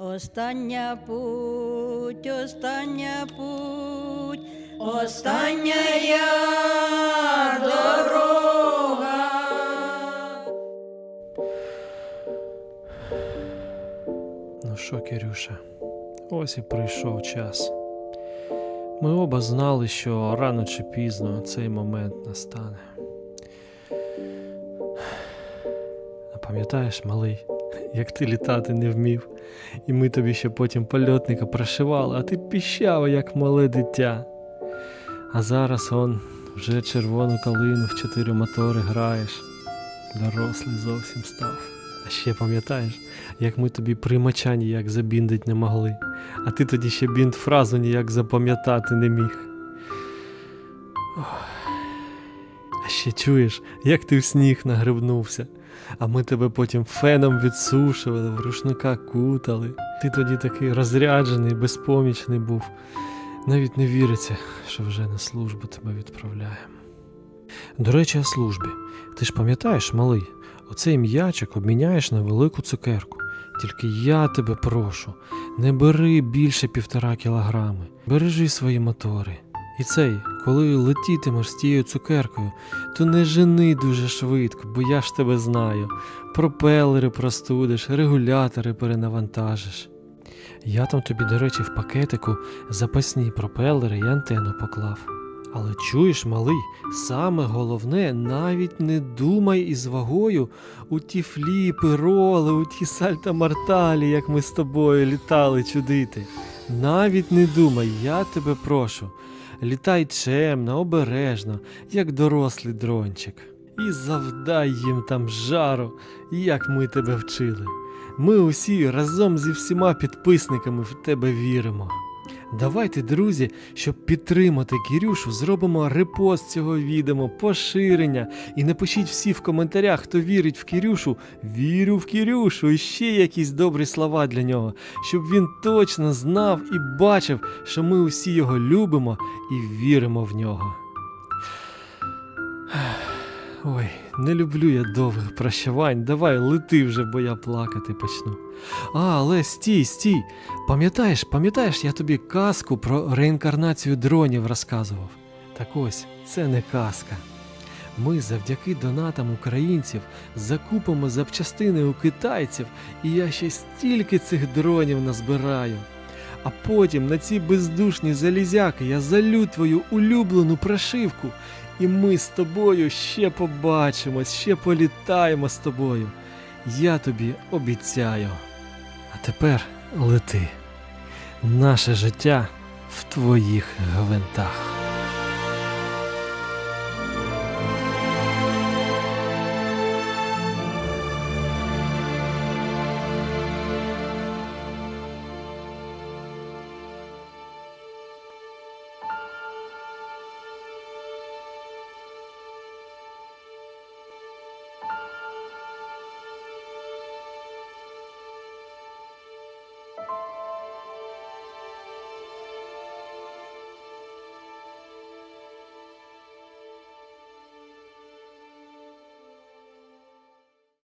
Остання путь, остання путь, остання дорога. Ну що, Кирюша, ось і прийшов час. Ми оба знали, що рано чи пізно цей момент настане. А пам'ятаєш, малий, як ти літати не вмів, і ми тобі ще потім польотника прошивали, а ти піщав, як мале дитя. А зараз он вже червону калину в чотири мотори граєш. Дорослий зовсім став. А ще пам'ятаєш, як ми тобі приймача ніяк забіндить не могли, а ти тоді ще бінт фразу ніяк запам'ятати не міг. Ох. А ще чуєш, як ти в сніг нагребнувся, а ми тебе потім феном відсушували, в рушника кутали. Ти тоді такий розряджений, безпомічний був. Навіть не віриться, що вже на службу тебе відправляємо. До речі, о службі. Ти ж пам'ятаєш, малий, оцей м'ячик обміняєш на велику цукерку. Тільки я тебе прошу, не бери більше півтора кілограми, бережи свої мотори. І цей, коли летітимеш з тією цукеркою, то не жени дуже швидко, бо я ж тебе знаю. Пропелери простудиш, регулятори перенавантажиш. Я там тобі, до речі, в пакетику запасні пропелери і антенну поклав. Але чуєш, малий, саме головне, навіть не думай із вагою у ті фліпи, роли, у ті сальта марталі, як ми з тобою літали чудити. Навіть не думай, я тебе прошу. Літай чемно, обережно, як дорослий дрончик. І завдай їм там жару, як ми тебе вчили. Ми усі разом зі всіма підписниками в тебе віримо. Давайте, друзі, щоб підтримати Кірюшу, зробимо репост цього відео, поширення. І напишіть всі в коментарях, хто вірить в Кірюшу, вірю в Кірюшу, і ще якісь добрі слова для нього, щоб він точно знав і бачив, що ми усі його любимо і віримо в нього. Ой, не люблю я довгих прощавань. Давай лети вже, бо я плакати почну. А, але стій, стій. Пам'ятаєш, пам'ятаєш, я тобі казку про реінкарнацію дронів розказував. Так ось, це не казка. Ми завдяки донатам українців закупимо запчастини у китайців, і я ще стільки цих дронів назбираю. А потім на ці бездушні залізяки я залю твою улюблену прошивку, і ми з тобою ще побачимось, ще політаємо з тобою. Я тобі обіцяю. А тепер лети. Наше життя в твоїх гвинтах.